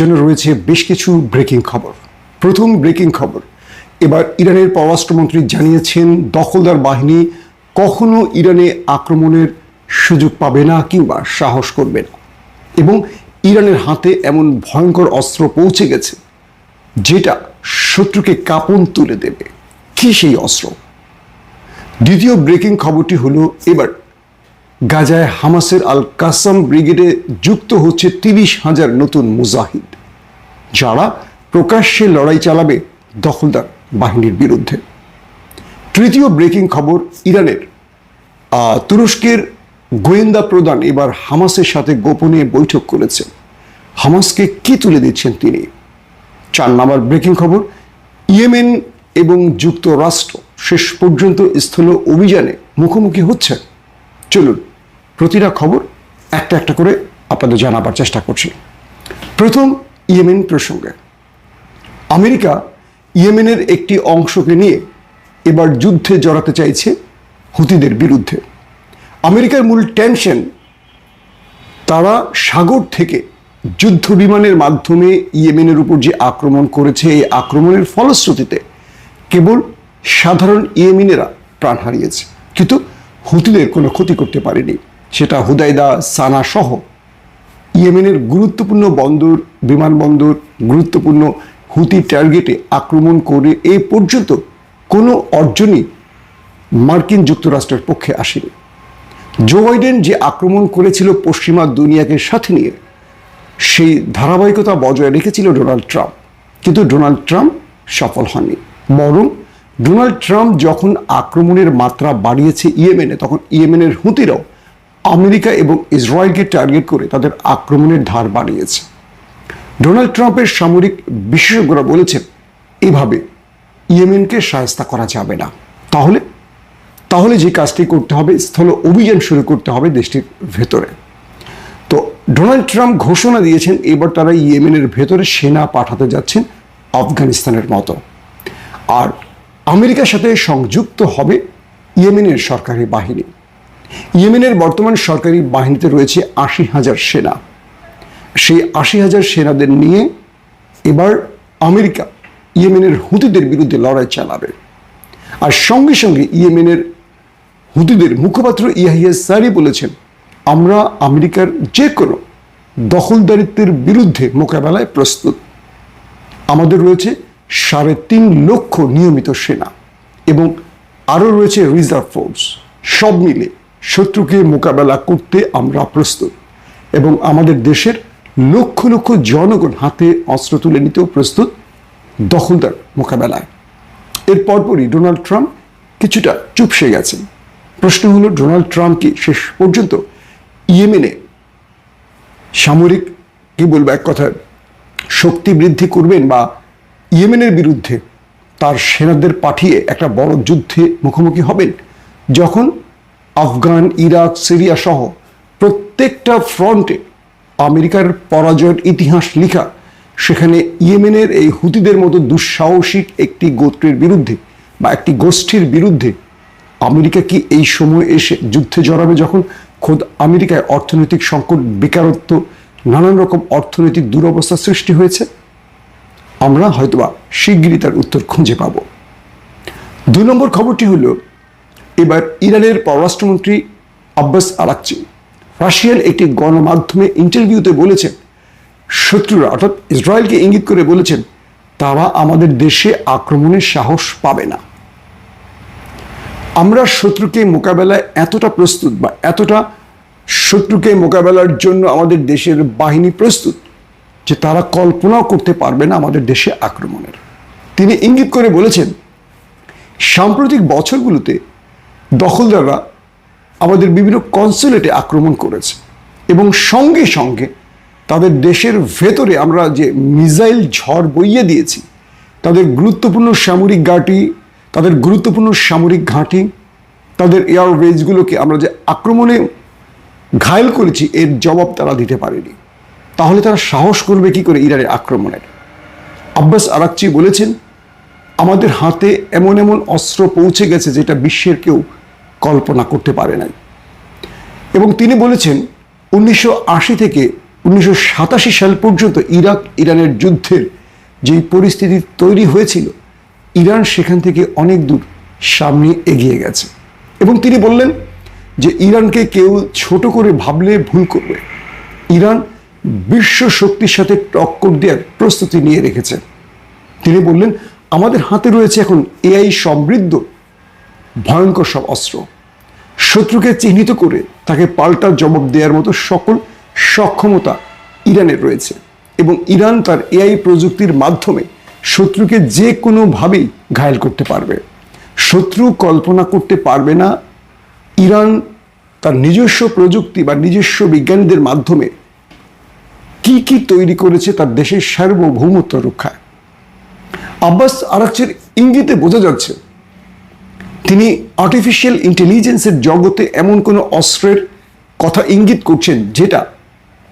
জন্য রয়েছে বেশ কিছু ব্রেকিং খবর। প্রথম ব্রেকিং খবর, এবার ইরানের পররাষ্ট্রমন্ত্রী জানিয়েছেন দখলদার বাহিনী কখনো ইরানে আক্রমণের সুযোগ পাবে না কিংবা সাহস করবে না। এবং ইরানের হাতে এমন ভয়ঙ্কর অস্ত্র পৌঁছে গেছে, যেটা শত্রুকে কাঁপন তুলে দেবে। কি সেই অস্ত্র? দ্বিতীয় ব্রেকিং খবরটি হলো, এবার গাজায় হামাসের আল কাসাম ব্রিগেডে যুক্ত হচ্ছে তিরিশ হাজার নতুন মুজাহিদ, যারা প্রকাশ্যে লড়াই চালাবে দখলদার বাহিনীর বিরুদ্ধে। তৃতীয় ব্রেকিং খবর ইরানের। তুরস্কের গোয়েন্দা প্রধান এবার হামাসের সাথে গোপনে বৈঠক করেছেন। হামাসকে কি তুলে দিচ্ছেন তিনি? চার নম্বর ব্রেকিং খবর, ইয়েমেন এবং যুক্তরাষ্ট্র শেষ পর্যন্ত স্থল অভিযানে মুখোমুখি হচ্ছে। চলুন প্রতিটা খবর একটা একটা করে আপনাদের জানাবার চেষ্টা করছি। প্রথম ইয়েমেন প্রসঙ্গে। আমেরিকা ইয়েমেনের একটি অংশকে নিয়ে এবার যুদ্ধে জড়াতে চাইছে হুতিদের বিরুদ্ধে। আমেরিকার মূল টেনশন, তারা সাগর থেকে যুদ্ধ বিমানের মাধ্যমে ইয়েমেনের উপর যে আক্রমণ করেছে, এই আক্রমণের ফলশ্রুতিতে কেবল সাধারণ ইয়েমিনেরা প্রাণ হারিয়েছে। কিন্তু হুতিদের কোনো ক্ষতি করতে পারেনি। সেটা হুদাইদা সানা সহ। ইয়েমেনের গুরুত্বপূর্ণ বন্দর, বিমানবন্দর, গুরুত্বপূর্ণ হুতি টার্গেটে আক্রমণ করে এ পর্যন্ত কোনো অর্জনই মার্কিন যুক্তরাষ্ট্রের পক্ষে আসেনি। জো বাইডেন যে আক্রমণ করেছিল পশ্চিমা দুনিয়াকে সাথে নিয়ে, সেই ধারাবাহিকতা বজায় রেখেছিল ডোনাল্ড ট্রাম্প। কিন্তু ডোনাল্ড ট্রাম্প সফল হননি। বরং ডোনাল্ড ট্রাম্প যখন আক্রমণের মাত্রা বাড়িয়েছে ইয়েমেনে, তখন ইয়েমেনের হুতিরাও আমেরিকা এবং ইসরায়েলকে টার্গেট করে তাদের আক্রমণের ধার বাড়িয়েছে ডোনাল্ড ট্রাম্পের সামরিক বিশেষজ্ঞরা বলেছেন, এভাবে ইয়েমেনকে সায়স্তা করা যাবে না। তাহলে তাহলে যে কাজটি করতে হবে, স্থল অভিযান শুরু করতে হবে দেশটির ভেতরে। তো ডোনাল্ড ট্রাম্প ঘোষণা দিয়েছেন, এবার তারা ইয়েমেনের ভেতরে সেনা পাঠাতে যাচ্ছেন আফগানিস্তানের মতো। আর আমেরিকার সাথে সংযুক্ত হবে ইয়েমেনের সরকারি বাহিনী। ইয়েমেনের বর্তমান সরকারি বাহিনীতে রয়েছে আশি হাজার সেনা। সেই আশি হাজার সেনাদের নিয়ে এবার আমেরিকা ইয়েমেনের হুতিদের বিরুদ্ধে লড়াই চালাবে। আর সঙ্গে সঙ্গে ইয়েমেনের হুতিদের মুখপাত্র ইয়াহিয়া সারি বলেছেন, আমরা আমেরিকার যে কোনো দখলদারিত্বের বিরুদ্ধে মোকাবেলায় প্রস্তুত। আমাদের রয়েছে সাড়ে তিন লক্ষ নিয়মিত সেনা এবং আরও রয়েছে রিজার্ভ ফোর্স, সব মিলে শত্রুকে মোকাবেলা করতে আমরা প্রস্তুত এবং আমাদের দেশের লক্ষ লক্ষ জনগণ হাতে অস্ত্র তুলে নিতেও প্রস্তুত দখলদার মোকাবেলায়। এর পরপরই ডোনাল্ড ট্রাম্প কিছুটা চুপসে গেছেন। প্রশ্ন হলো, ডোনাল্ড ট্রাম্প কি শেষ পর্যন্ত ইয়েমেনে সামরিক কি বলব এক কথায় শক্তি বৃদ্ধি করবেন বা ইয়েমেনের বিরুদ্ধে তার সেনাদের পাঠিয়ে একটা বড় যুদ্ধে মুখোমুখি হবেন? যখন আফগান, ইরাক, সিরিয়া সহ প্রত্যেকটা ফ্রন্টে আমেরিকার পরাজয়ের ইতিহাস লেখা। সেখানে ইয়েমেনের এই হুতিদের মতো দুঃসাহসিক একটি গোত্রের বিরুদ্ধে বা একটি গোষ্ঠীর বিরুদ্ধে আমেরিকা কি এই সময় এসে যুদ্ধে জড়াবে যখন খোদ আমেরিকায় অর্থনৈতিক সংকট, বেকারত্ব, নানান রকম অর্থনৈতিক দুরবস্থা সৃষ্টি হয়েছে? আমরা হয়তোবা শিগগিরই তার উত্তর খুঁজে পাব। দুই নম্বর খবরটি হল এবার ইরানের পররাষ্ট্রমন্ত্রী আব্বাস আরাকচি রাশিয়ান একটি গণমাধ্যমে ইন্টারভিউতে বলেছেন, শত্রুরা অর্থাৎ ইসরায়েলকে ইঙ্গিত করে বলেছেন, তারা আমাদের দেশে আক্রমণের সাহস পাবে না। আমরা শত্রুকে মোকাবেলায় এতটা প্রস্তুত বা এতটা শত্রুকে মোকাবেলার জন্য আমাদের দেশের বাহিনী প্রস্তুত যে তারা কল্পনাও করতে পারবে না আমাদের দেশে আক্রমণের। তিনি ইঙ্গিত করে বলেছেন, সাম্প্রতিক বছরগুলোতে দখলদাররা আমাদের বিভিন্ন কনসুলেটে আক্রমণ করেছে এবং সঙ্গে সঙ্গে তাদের দেশের ভেতরে আমরা যে মিসাইল ঝড় বইয়ে দিয়েছি, তাদের গুরুত্বপূর্ণ সামরিক ঘাঁটি, তাদের গুরুত্বপূর্ণ সামরিক ঘাঁটি, তাদের এয়ার এয়ারওয়েজগুলোকে আমরা যে আক্রমণে ঘায়েল করেছি, এর জবাব তারা দিতে পারেনি। তাহলে তারা সাহস করবে কি করে ইরানের আক্রমণের? আব্বাস আরাকচি বলেছেন আমাদের হাতে এমন এমন অস্ত্র পৌঁছে গেছে যেটা বিশ্বের কেউ কল্পনা করতে পারে নাই। এবং তিনি বলেছেন, উনিশশো আশি থেকে উনিশশো সাতাশি সাল পর্যন্ত ইরাক ইরানের যুদ্ধের যে পরিস্থিতি তৈরি হয়েছিল, ইরান সেখান থেকে অনেক দূর সামনে এগিয়ে গেছে। এবং তিনি বললেন যে, ইরানকে কেউ ছোট করে ভাবলে ভুল করবে। ইরান বিশ্ব শক্তির সাথে টক্কর দেওয়ার প্রস্তুতি নিয়ে রেখেছে। তিনি বললেন আমাদের হাতে রয়েছে এখন এআই সমৃদ্ধ, ভয়ঙ্কর সব অস্ত্র। শত্রুকে চিহ্নিত করে তাকে পাল্টা জবাব দেওয়ার মতো সকল সক্ষমতা ইরানের রয়েছে এবং ইরান তার এআই প্রযুক্তির মাধ্যমে শত্রুকে যে কোনোভাবেই ঘায়েল করতে পারবে। শত্রু কল্পনা করতে পারবে না, ইরান তার নিজস্ব প্রযুক্তি বা নিজস্ব বিজ্ঞানীদের মাধ্যমে কি কি তৈরি করেছে তার দেশের সার্বভৌমত্ব রক্ষায়। আব্বাস আরাকচের ইঙ্গিতে বোঝা যাচ্ছে, তিনি আর্টিফিশিয়াল ইন্টেলিজেন্সের জগতে এমন কোনো অস্ত্রের কথা ইঙ্গিত করছেন যেটা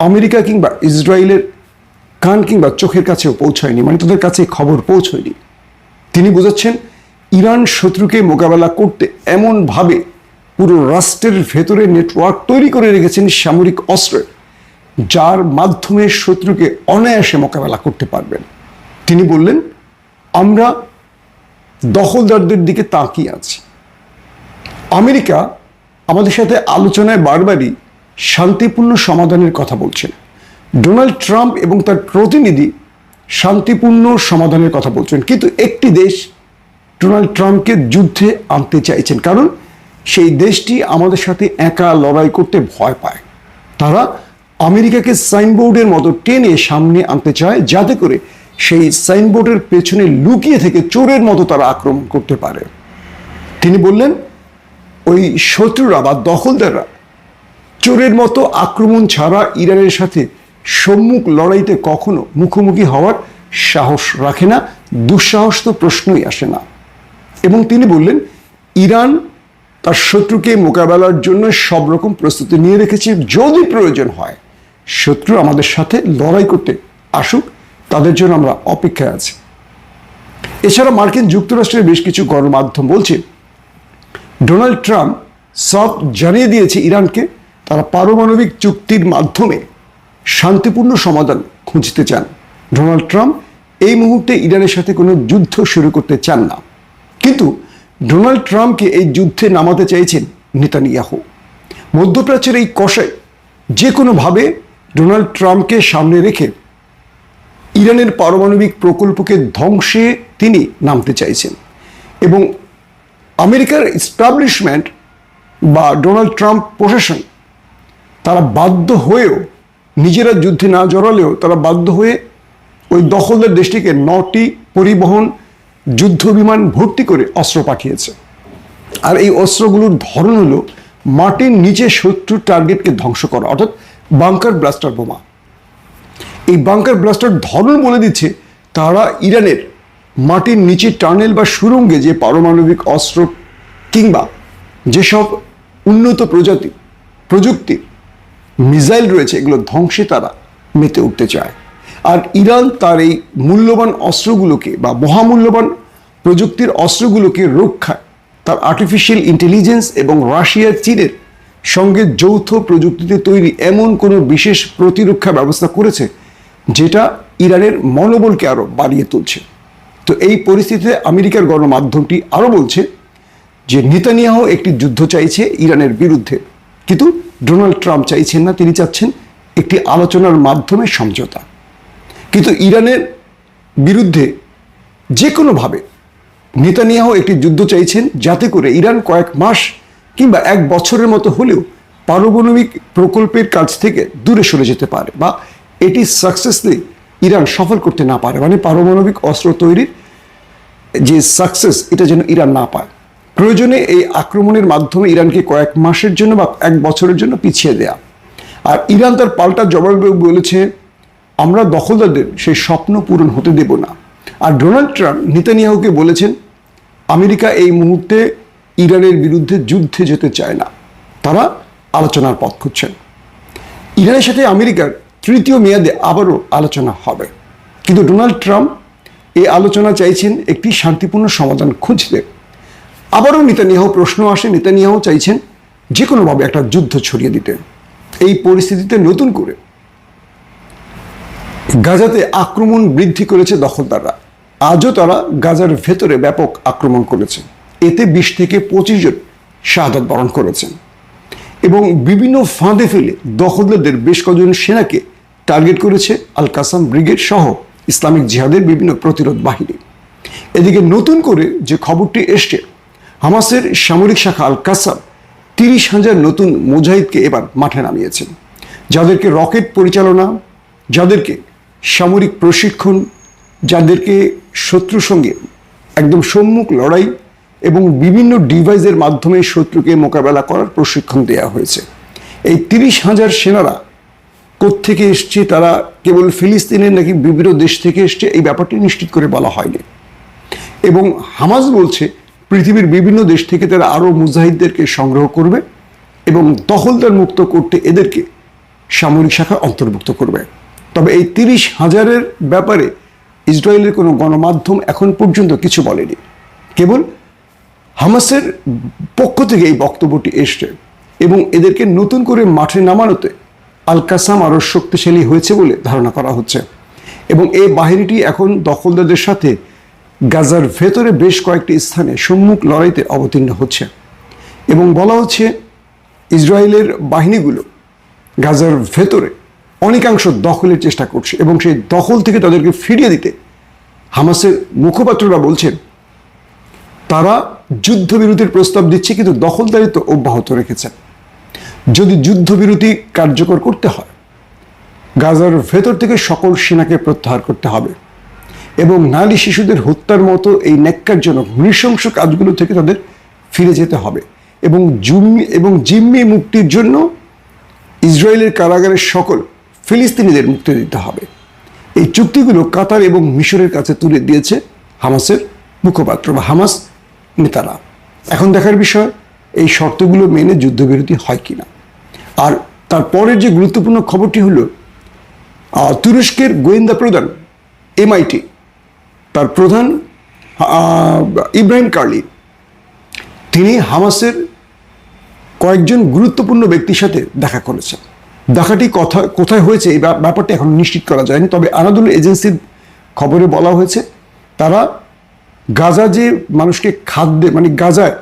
আমেরিকা কিংবা ইসরায়েলের কান কিংবা চোখের কাছেও পৌঁছায়নি মানে তাদের কাছে খবর পৌঁছয়নি। তিনি বোঝাচ্ছেন, ইরান শত্রুকে মোকাবেলা করতে এমনভাবে পুরো রাষ্ট্রের ভেতরে নেটওয়ার্ক তৈরি করে রেখেছেন সামরিক অস্ত্রের, যার মাধ্যমে শত্রুকে অনায়াসে মোকাবেলা করতে পারবেন। তিনি বললেন আমরা দখলদারদের দিকে তাকিয়ে আছি। আমেরিকা আমাদের সাথে আলোচনায় বারবারই শান্তিপূর্ণ সমাধানের কথা বলছেন। ডোনাল্ড ট্রাম্প এবং তার প্রতিনিধি শান্তিপূর্ণ সমাধানের কথা বলছেন। কিন্তু একটি দেশ ডোনাল্ড ট্রাম্পকে যুদ্ধে আনতে চাইছেন, কারণ সেই দেশটি আমাদের সাথে একা লড়াই করতে ভয় পায়। তারা আমেরিকাকে সাইনবোর্ডের মতো টেনে সামনে আনতে চায়, যাতে করে সেই সাইনবোর্ডের পেছনে লুকিয়ে থেকে চোরের মতো তারা আক্রমণ করতে পারে। তিনি বললেন, ওই শত্রুরা বা দখলদাররা চোরের মতো আক্রমণ ছাড়া ইরানের সাথে সম্মুখ লড়াইতে কখনো মুখোমুখি হওয়ার সাহস রাখে না, দুঃসাহস তো প্রশ্নই আসে না। এবং তিনি বললেন, ইরান তার শত্রুকে মোকাবেলার জন্য সব রকম প্রস্তুতি নিয়ে রেখেছে। যদি প্রয়োজন হয়, শত্রু আমাদের সাথে লড়াই করতে আসুক তাদের জন্য আমরা অপেক্ষায় আছি। এছাড়া মার্কিন যুক্তরাষ্ট্রের বেশ কিছু গণমাধ্যম বলছে, ডোনাল্ড ট্রাম্প সব জানিয়ে দিয়েছে ইরানকে, তারা পারমাণবিক চুক্তির মাধ্যমে শান্তিপূর্ণ সমাধান খুঁজতে চান। ডোনাল্ড ট্রাম্প এই মুহূর্তে ইরানের সাথে কোনো যুদ্ধ শুরু করতে চান না। কিন্তু ডোনাল্ড ট্রাম্পকে এই যুদ্ধে নামাতে চাইছেন নেতানিয়াহু। মধ্যপ্রাচ্যের এই কষায় যে কোনোভাবে ডোনাল্ড ট্রাম্পকে সামনে রেখে ইরানের পারমাণবিক প্রকল্পকে ধ্বংসে তিনি নামতে চাইছেন এবং আমেরিকার এস্টাবলিশমেন্ট বা ডোনাল্ড ট্রাম্প প্রশাসন, তারা বাধ্য হয়েও, নিজেরা যুদ্ধে না জড়ালেও তারা বাধ্য হয়ে ওই দখলদার দেশটিকে নটি পরিবহন যুদ্ধ বিমান ভর্তি করে অস্ত্র পাঠিয়েছে। আর এই অস্ত্রগুলোর ধরন হলো মাটির নিচে শত্রুর টার্গেটকে ধ্বংস করা, অর্থাৎ বাংকার ব্লাস্টার বোমা। এই বাংকার ব্লাস্টার ধরন বলে দিচ্ছে, তারা ইরানের মাটির নিচে টানেল বা সুরঙ্গে যে পারমাণবিক অস্ত্র কিংবা যেসব উন্নত প্রজাতি প্রযুক্তির মিসাইল রয়েছে, এগুলো ধ্বংসে তারা মেতে উঠতে চায়। আর ইরান তার এই মূল্যবান অস্ত্রগুলোকে বা মহামূল্যবান প্রযুক্তির অস্ত্রগুলোকে রক্ষায় তার আর্টিফিশিয়াল ইন্টেলিজেন্স এবং রাশিয়া চীনের সঙ্গে যৌথ প্রযুক্তিতে তৈরি এমন কোনো বিশেষ প্রতিরক্ষা ব্যবস্থা করেছে যেটা ইরানের মনোবলকে আরও বাড়িয়ে তুলছে। তো এই পরিস্থিতিতে আমেরিকার গণমাধ্যমটি আরও বলছে যে নেতানিয়াহু একটি যুদ্ধ চাইছে ইরানের বিরুদ্ধে। কিন্তু ডোনাল্ড ট্রাম্প চাইছেন না, তিনি চাচ্ছেন একটি আলোচনার মাধ্যমে সমঝোতা। কিন্তু ইরানের বিরুদ্ধে যে কোনোভাবে নেতানিয়াহু একটি যুদ্ধ চাইছেন, যাতে করে ইরান কয়েক মাস কিংবা এক বছরের মতো হলেও পারমাণবিক প্রকল্পের কাছ থেকে দূরে সরে যেতে পারে বা এটি সাকসেসলি ইরান সফল করতে না পারে। মানে পারমাণবিক অস্ত্র তৈরির যে সাকসেস এটা যেন ইরান না পায়। প্রয়োজনে এই আক্রমণের মাধ্যমে ইরানকে কয়েক মাসের জন্য বা এক বছরের জন্য পিছিয়ে দেয়া। আর ইরান তার পাল্টা জবাবে বলেছে, আমরা দখলদারদের সেই স্বপ্ন পূরণ হতে দেব না। আর ডোনাল্ড ট্রাম্প নেতানিয়াহুকে বলেছেন, আমেরিকা এই মুহূর্তে ইরানের বিরুদ্ধে যুদ্ধে যেতে চায় না। তারা আলোচনার পথ খুঁজছেন। ইরানের সাথে আমেরিকার তৃতীয় মেয়াদে আবারও আলোচনা হবে। কিন্তু ডোনাল্ড ট্রাম্প এই আলোচনা চাইছেন একটি শান্তিপূর্ণ সমাধান খুঁজতে। আবারও নেতানিয়াহু প্রশ্ন আসে, নেতানিয়াহু চাইছেন যে কোনোভাবে একটা যুদ্ধ ছড়িয়ে দিতে। এই পরিস্থিতিতে নতুন করে গাজাতে আক্রমণ বৃদ্ধি করেছে দখলদাররা। আজও তারা গাজার ভেতরে ব্যাপক আক্রমণ করেছে। এতে বিশ থেকে পঁচিশ জন শাহাদাত বরণ করেছেন। এবং বিভিন্ন ফাঁদে ফেলে দখলদারদের বেশ কজন সেনাকে টার্গেট করেছে আল কাসাম ব্রিগেড সহ ইসলামিক জিহাদের বিভিন্ন প্রতিরোধ বাহিনী। এদিকে নতুন করে যে খবরটি এসছে, হামাসের সামরিক শাখা আল কাসাম তিরিশ হাজার নতুন মুজাহিদকে এবার মাঠে নামিয়েছেন। যাদেরকে রকেট পরিচালনা, যাদেরকে সামরিক প্রশিক্ষণ, যাদেরকে শত্রুর সঙ্গে একদম সম্মুখ লড়াই এবং বিভিন্ন ডিভাইসের মাধ্যমে শত্রুকে মোকাবেলা করার প্রশিক্ষণ দেওয়া হয়েছে। এই তিরিশ হাজার সেনারা কোত্থেকে এসছে? তারা কেবল ফিলিস্তিনের নাকি বিভিন্ন দেশ থেকে এসছে? এই ব্যাপারটি নিশ্চিত করে বলা হয়নি। এবং হামাস বলছে, পৃথিবীর বিভিন্ন দেশ থেকে তারা আরও মুজাহিদদেরকে সংগ্রহ করবে এবং দখলদার মুক্ত করতে এদেরকে সামরিক শাখা অন্তর্ভুক্ত করবে। তবে এই তিরিশ হাজারের ব্যাপারে ইসরায়েলের কোনো গণমাধ্যম এখন পর্যন্ত কিছু বলেনি। কেবল হামাসের পক্ষ থেকে এই বক্তব্যটি এসছে এবং এদেরকে নতুন করে মাঠে নামানোতে আল কাসাম আরও শক্তিশালী হয়েছে বলে ধারণা করা হচ্ছে। এবং এই বাহিনীটি এখন দখলদারদের সাথে গাজার ভেতরে বেশ কয়েকটি স্থানে সম্মুখ লড়াইতে অবতীর্ণ হচ্ছে। এবং বলা হচ্ছে, ইসরায়েলের বাহিনীগুলো গাজার ভেতরে অনেকাংশ দখলের চেষ্টা করছে এবং সেই দখল থেকে তাদেরকে ফিরিয়ে দিতে হামাসের মুখপাত্ররা বলছেন, তারা যুদ্ধবিরতির প্রস্তাব দিচ্ছে কিন্তু দখলদারিত্ব অব্যাহত রেখেছেন যদি যুদ্ধবিরতি কার্যকর করতে হয়, গাজার ভেতর থেকে সকল সেনাকে প্রত্যাহার করতে হবে এবং নারী শিশুদের হত্যার মতো এই ন্যাক্কারজনক, নৃশংস কাজগুলো থেকে তাদের ফিরে যেতে হবে এবং জুম্মি এবং জিম্মি মুক্তির জন্য ইসরায়েলের কারাগারের সকল ফিলিস্তিনিদের মুক্তি দিতে হবে। এই চুক্তিগুলো কাতার এবং মিশরের কাছে তুলে দিয়েছে হামাসের মুখপাত্র বা হামাস নেতারা। এখন দেখার বিষয়, এই শর্তগুলো মেনে যুদ্ধবিরতি হয় কিনা? আর তারপরের যে গুরুত্বপূর্ণ খবরটি হলো তুরস্কের গোয়েন্দা প্রধান এমআইটি তার প্রধান ইব্রাহিম কার্লি। তিনি হামাসের কয়েকজন গুরুত্বপূর্ণ ব্যক্তির সাথে দেখা করেছেন। দেখাটি কথা, কোথায় হয়েছে এই ব্যাপ- ব্যাপারটা এখন নিশ্চিত করা যায়নি, তবে আনাদুল এজেন্সির খবরে বলা হয়েছে, তারা গাজা যে মানুষকে খাদ্যে মানে গাজায়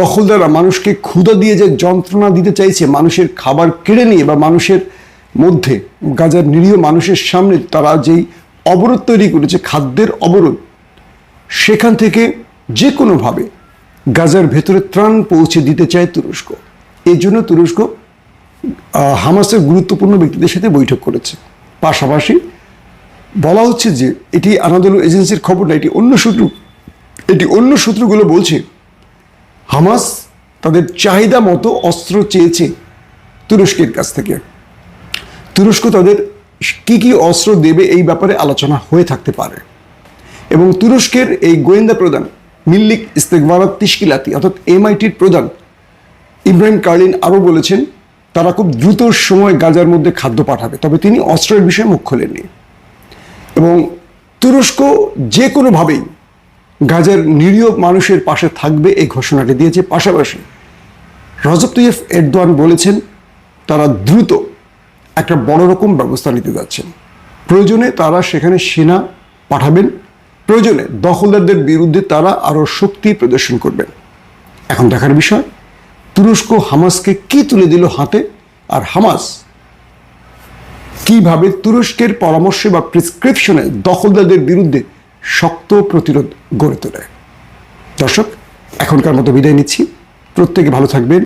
দখলদাররা মানুষকে ক্ষুধা দিয়ে যে যন্ত্রণা দিতে চাইছে, মানুষের খাবার কেড়ে নিয়ে বা মানুষের মধ্যে গাজার নিরীহ মানুষের সামনে তারা যেই অবরোধ তৈরি করেছে, খাদ্যের অবরোধ, সেখান থেকে যে কোনোভাবে গাজার ভেতরে ত্রাণ পৌঁছে দিতে চায় তুরস্ক। এই জন্য তুরস্ক হামাসের গুরুত্বপূর্ণ ব্যক্তিদের সাথে বৈঠক করেছে। পাশাপাশি বলা হচ্ছে যে, এটি আনাদল এজেন্সির খবর না, এটি অন্য সূত্র এটি অন্য সূত্রগুলো বলছে হামাস তাদের চাহিদা মতো অস্ত্র চেয়েছে তুরস্কের কাছ থেকে। তুরস্ক তাদের কি কি অস্ত্র দেবে এই ব্যাপারে আলোচনা হয়ে থাকতে পারে। এবং তুরস্কের এই গোয়েন্দা প্রধান মিল্লিক ইস্তেকবারাত তিশকিলাতি, অর্থাৎ এমআইটির প্রধান ইব্রাহিম কার্লিন আরও বলেছেন, তারা খুব দ্রুত সময় গাজার মধ্যে খাদ্য পাঠাবে। তবে তিনি অস্ত্রের বিষয়ে মুখ খোলেননি। এবং তুরস্ক যে কোনোভাবেই গাজার নিরীহ মানুষের পাশে থাকবে এই ঘোষণাটি দিয়েছে। পাশাপাশি রজব তৈয়ফ এরদোয়ান বলেছেন, তারা দ্রুত একটা বড় রকম ব্যবস্থা নিতে যাচ্ছেন। প্রয়োজনে তারা সেখানে সেনা পাঠাবেন, প্রয়োজনে দখলদারদের বিরুদ্ধে তারা আরও শক্তি প্রদর্শন করবেন। এখন দেখার বিষয়, তুরস্ক হামাসকে কি তুলে দিল হাতে আর হামাস কীভাবে তুরস্কের পরামর্শে বা প্রেসক্রিপশনে দখলদারদের বিরুদ্ধে শক্ত প্রতিরোধ গড়ে তোলে। দর্শক এখনকার মতো বিদায় নিচ্ছি। প্রত্যেকে ভালো থাকবেন।